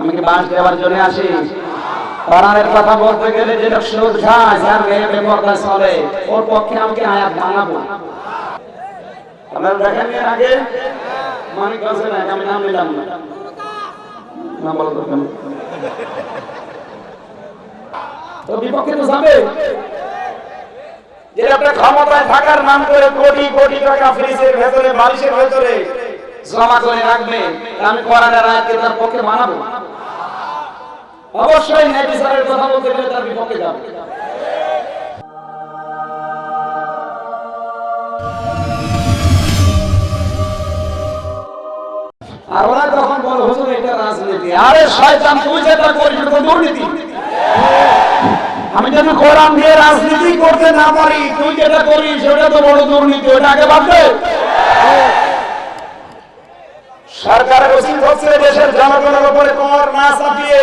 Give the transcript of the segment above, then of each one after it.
আমি কি বাস দেওয়ার জন্য আসি? কোরআনের কথা বলতে গেলে যেটা খায়, যার মেয়ে বেপরদা চলে, ওর পক্ষে আমাকে আয়াত বানাবো। আপনারা দেখেন এর আগে? মানিক আমি নাম নিলাম না। তো বিপক্ষে ক্ষমতায় থাকার নাম করে কোটি কোটি টাকা ফ্রিজের ভেতরে ভেতরে জমা করে রাখবে আমি কোরআনের আয়াতকে তার পক্ষে মানাবো অবশ্যই কথা বলতে গেলে তার বিপক্ষে যাবে। আর ওরা বলে, হুজুর, এটা রাজনীতি। আরে শয়তান, তুই যেটা তো দুর্নীতি। আমি যদি কোরআন দিয়ে রাজনীতি করতে না পারি, তুই যেটা করিস সেটা তো বড় দুর্নীতি, ওটা আগে ভাববে। সরকারের উচিত হচ্ছে দেশের জনগণের উপরে কর না চাপিয়ে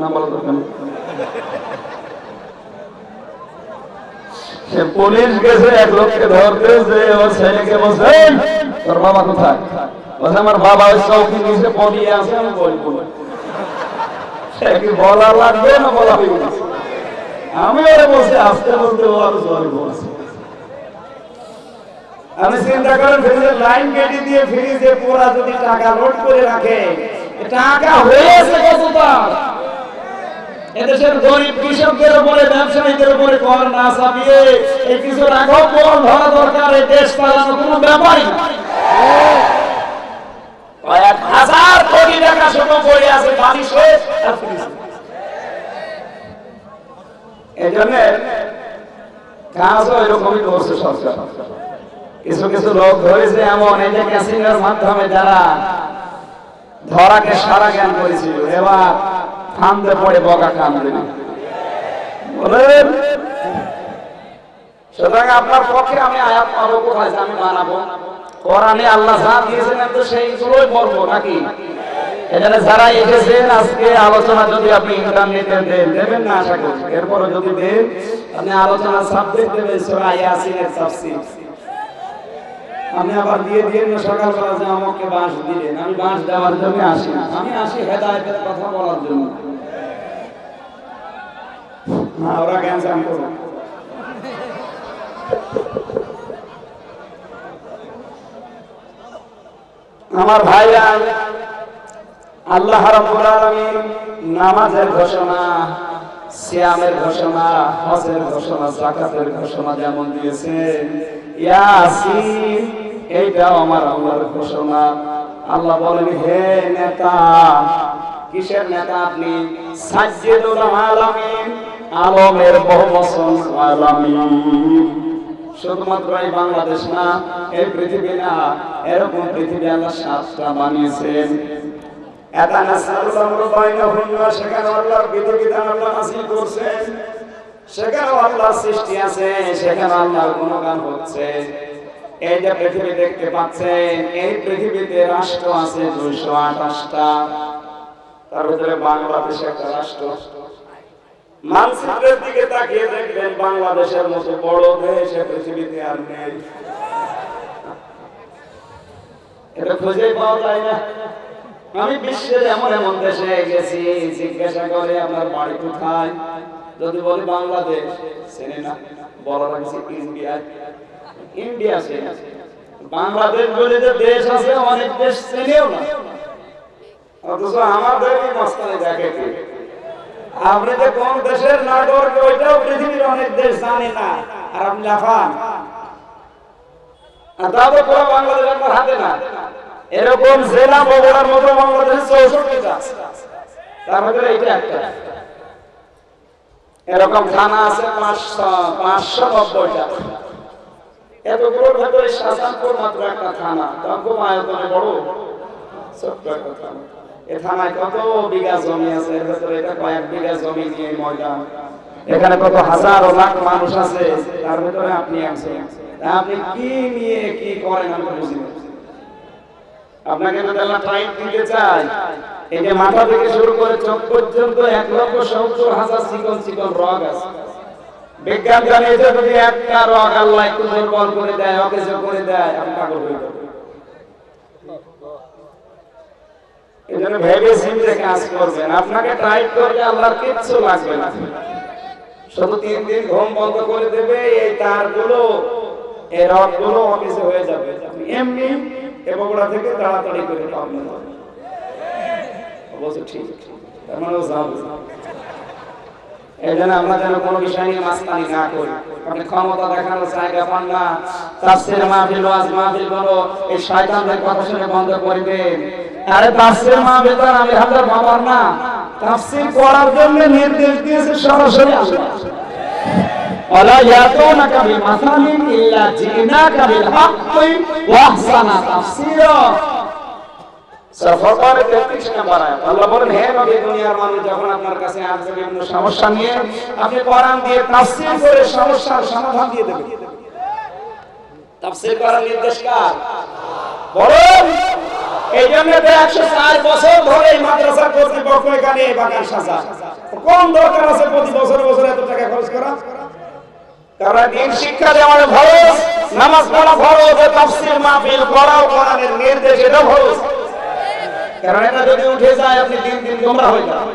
না বলো কেন? সে পুলিশ গেছে এক লোককে ধরতে যে ওর ছেলেকে বলছে "এই, তোর বাবা কোথায় বলছে আমার বাবা ওই চৌকি নিচে পড়িয়ে আছে আমি বলব বলা লাগবে না বলা না? আমি ওরে আসতে বলতে ও আরও জোরে বলছে আমি চিন্তা করেন ফ্রিজের লাইন কেটে দিয়ে ফ্রিজে পুরা যদি টাকা লোড করে রাখে টাকা হয়েছে কতটা এদেশের গরিব কৃষকদের উপরে, ব্যবসায়ীদের উপরে কর না চাপিয়ে এই কিছু রাঘব বল ধরা দরকার? এই দেশ চালানো কোনো ব্যাপারই কয়েক হাজার কোটি টাকা পড়ে আছে এরকমই করছে সরকার। কিছু কিছু লোক ধরেছে এমন, এই যে মাধ্যমে যারা ধরাকে সারা জ্ঞান করেছিল। এবার ফান্দে পড়ে, বকা কান দিল বলেন, সুতরাং আপনার পক্ষে আমি আয়াত পাবো কোথায় আমি বানাবো? কোরআনে আল্লাহ যা দিয়েছেন তো সেইগুলোই বলব, নাকি? এখানে যারা এসেছেন, আজকে আলোচনা যদি আপনি ইন্টারনেটে দেন, দেবেন না আশা এরপরে যদি দেন, আপনি আলোচনা সাবজেক্ট দেবেন, সূরা আমি আবার দিয়ে দিয়ে না সকালবেলা যে আমাকে বাঁশ দিলেন, আমি বাঁশ দেওয়ার জন্য আসি না। আমি আসি হেদায়েতের কথা বলার জন্য। না, ওরা জ্ঞান করবে। আমার ভাইরা, আল্লাহ রাব্বুল আলামিন নামাজের ঘোষণা, সিয়ামের ঘোষণা, হজের ঘোষণা, যাকাতের ঘোষণা যেমন দিয়েছেন। ইয়াসিন এইটাও আমার আল্লাহর ঘোষণা। আল্লাহ বলেন, হে নেতা, কিসের নেতা আপনি? আলামিন, আলমের বহু বচন আলামিন। শুধুমাত্র এই বাংলাদেশ না, এই পৃথিবী না, এরকম পৃথিবী আল্লাহ সাতটা বানিয়েছেন। সেখানে আল্লাহর বিধিবিধান আল্লাহ করছেন। সেখানে আল্লাহর সৃষ্টি আছে সেখানে আল্লাহর গুণগান হচ্ছে। এই যে পৃথিবী দেখতে পাচ্ছেন, এই পৃথিবীতে রাষ্ট্র আছে দুইশো আঠাশটা। তার ভিতরে বাংলাদেশ একটা রাষ্ট্র। মানচিত্রের দিকে তাকিয়ে দেখবেন বাংলাদেশের মতো বড় দেশ পৃথিবীতে আর নেই। এটা খুঁজে পাওয়া যায় না। আমি বিশ্বের এমন এমন দেশে গেছি, জিজ্ঞাসা করে আপনার বাড়ি কোথায়? যদি বলি বাংলাদেশ, চেনে না। ইন্ডিয়া ইন্ডিয়া চেনে বাংলাদেশ বলে যে দেশ আছে, অনেক দেশ চেনেও না। অথচ আমাদেরই মস্তানে দেখে আপনি যে কোন দেশের নাটক ওইটাও পৃথিবীর অনেক দেশ জানে না। আর আপনি লাফান। আর তারপর পুরো বাংলাদেশ আপনার হাতে না। এরকম জেলা বগুড়ার মতো বাংলাদেশে চৌষট্টিটা তার ভিতরে এইটা একটা। এরকম থানা আছে পাঁচশো পাঁচশো নব্বইটা। মাত্র একটা থানা। বড়। এখানে কত হাজার লাখ মানুষ আছে। তার ভেতরে আপনি আছেন। আপনি কি নিয়ে কি করেন। আপনাকে দিতে চাই। এই যে মাথা থেকে শুরু করে চোখ পর্যন্ত এক লক্ষ সত্তর হাজার চিকন চিকন রগ আছে। বিজ্ঞান জানিয়েছে যদি একটা রগ আল্লাহ একটু দুর্বল করে দেয় অকেজ করে দেয় আপনি পাগল হয়ে কাজ করবেন। আপনাকে শুধু তিন দিন ঘুম বন্ধ করে দেবে তারগুলো হয়ে যাবে। বগুড়া থেকে তাড়াতাড়ি করে ঠিক। এই জন্য আমরা যেন কোনো বিষয় নিয়ে মাস্তানি না করি আপনি ক্ষমতা দেখানোর জায়গা পান না তাফসির মাহফিল ওয়াজ মাহফিল বলো এই শয়তানদের কথা শুনে বন্ধ করবেন আরে তাফসির মাহফিল তো আমি হাজার বাবার না তাফসির করার জন্য নির্দেশ দিয়েছে সরাসরি আল্লাহ ولا يأتونك بمثل إلا جئناك بالحق وأحسن تفسيرا সফরে 33 নম্বর আয়াত আল্লাহ বলেন, হে নবী, দুনিয়ার মানুষ যখন আপনার কাছে আসবে বিভিন্ন সমস্যা নিয়ে, আপনি কোরআন দিয়ে তাফসীর করে সমস্যার সমাধান দিয়ে দেবেন। তাফসীর করার নির্দেশ প্রতি বছর বছর এত টাকা খরচ করা? শিক্ষা দেওয়ার খরচ, নামাজ পড়া খরচ, তাফসীর করাও কোরআনের নির্দেশ এটা কারণ এটা যদি উঠে যায়, আপনি দিন দিন গোমরা হয়ে যান।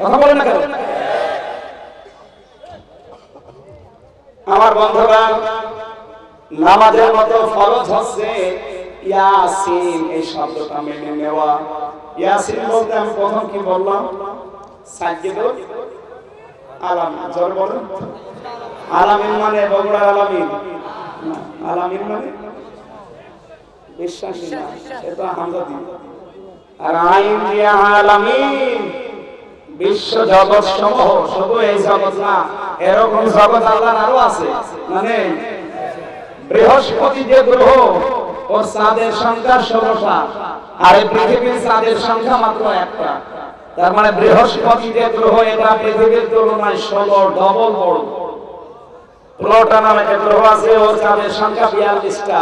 কথা বলেন না কেন? আমার বন্ধুরা, নামাজের মতো ফরজ হচ্ছে ইয়াসিন, এই শব্দটা মেনে নেওয়া। ইয়াসিন বলতে আমি প্রথম কি বললাম? সাজ্জিদুল আলাম জোর বলুন। আলামিন মানে বগুড়ার আলামিন? আলামিন মানে বিশ্বাসী না এটা হামজা দিন আর আইন দিয়া আলামিন বিশ্ব জগৎ সমূহ শুধু এই জগৎ না, এরকম জগৎ আল্লাহর আরও আছে। মানে বৃহস্পতি যে গ্রহ ওর চাঁদের সংখ্যা ষোলোটা আর এই পৃথিবীর চাঁদের সংখ্যা মাত্র একটা। তার মানে বৃহস্পতি যে গ্রহ, এটা পৃথিবীর তুলনায় ষোলো, ডবল বড়। প্লুটো নামে যে গ্রহ আছে, ওর চাঁদের সংখ্যা বিয়াল্লিশটা।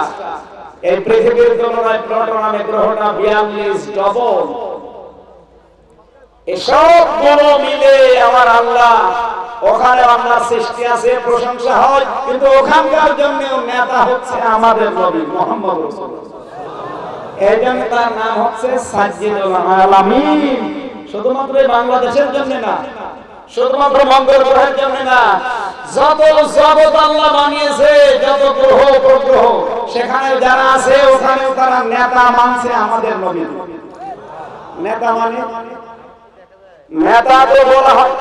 এই পৃথিবীর তুলনায় প্লুটো নামে গ্রহটা বিয়াল্লিশ, ডবল। এসব বড় মিলে আমার আল্লাহ, ওখানে আল্লাহ সৃষ্টি আছে প্রশংসা হয়, কিন্তু ওখানকার জন্য নেতা হচ্ছে আমাদের নবী মোহাম্মদ এই জন্য তার নাম হচ্ছে শুধুমাত্র বাংলাদেশের জন্য না, শুধুমাত্র মঙ্গল গ্রহের জন্য না যত আল্লাহ বানিয়েছে, যত গ্রহ উপগ্রহ, সেখানে যারা আছে ওখানে তারা নেতা মানছে আমাদের নেতা মানে? নেতা তো বলা হয়।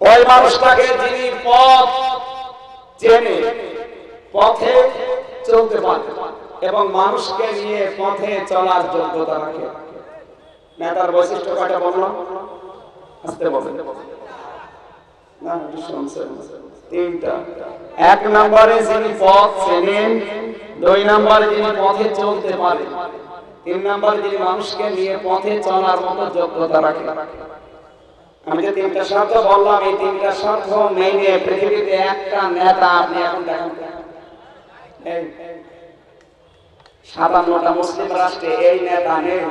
ওই মানুষটাকে যিনি পথ চেনে, পথে চলতে পারে এবং মানুষকে নিয়ে পথে চলার যোগ্যতা রাখে। নেতার বৈশিষ্ট্য কয়টা বললাম? আসতে এক নম্বরে যিনি পথ চেনেন, দুই নম্বরে যিনি পথে চলতে পারে তিন নম্বরে যিনি মানুষকে নিয়ে পথে চলার মতো যোগ্যতা রাখে। আমি যে তিনটা শর্ত বললাম, এই তিনটা পৃথিবীতে একটা নেতা আপনি এখন দেখেন। সাতান্নটা মুসলিম রাষ্ট্রে এই নেতা নেই।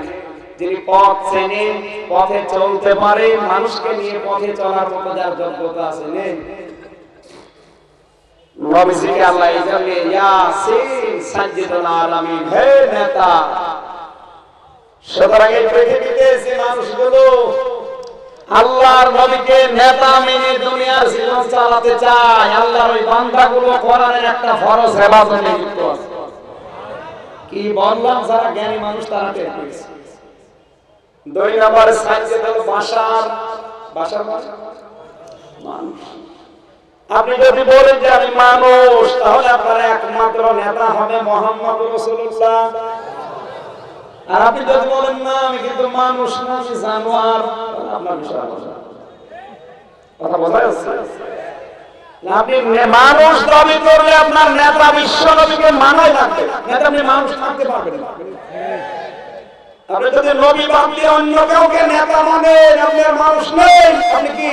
যিনি পথ চেনে পথে চলতে পারে, মানুষকে নিয়ে পথে চলার মতো যার যোগ্যতা আছে মানুষগুলো আল্লাহর নবীকে নেতা মেনে দুনিয়ার জীবন চালাতে চায়, আল্লাহর ওই বান্দাগুলো কোরআনের একটা ফরজ হেফাজতে কি বললাম, যারা জ্ঞানী মানুষ, তারা টের পেয়েছে। দুই নম্বরে সাইজে হলো বাসার বাসার মানে? মানুষ। আপনি যদি বলেন যে আমি মানুষ, তাহলে আপনার একমাত্র নেতা হবে মোহাম্মদ রসুল্লাহ আর আপনি যদি বলেন, না, আমি কিন্তু মানুষ না, আমি জানোয়ার আপনার বিষয় কথা বোঝা যাচ্ছে? আপনি মানুষ দাবি করলে আপনার নেতা বিশ্ব নবীকে মানাই লাগবে। নেতা আপনি মানুষ থাকতে পারবেন না। আপনি যদি নবী বাদ দিয়ে অন্য কাউকে নেতা মানেন আপনার মানুষ নেই আপনি কি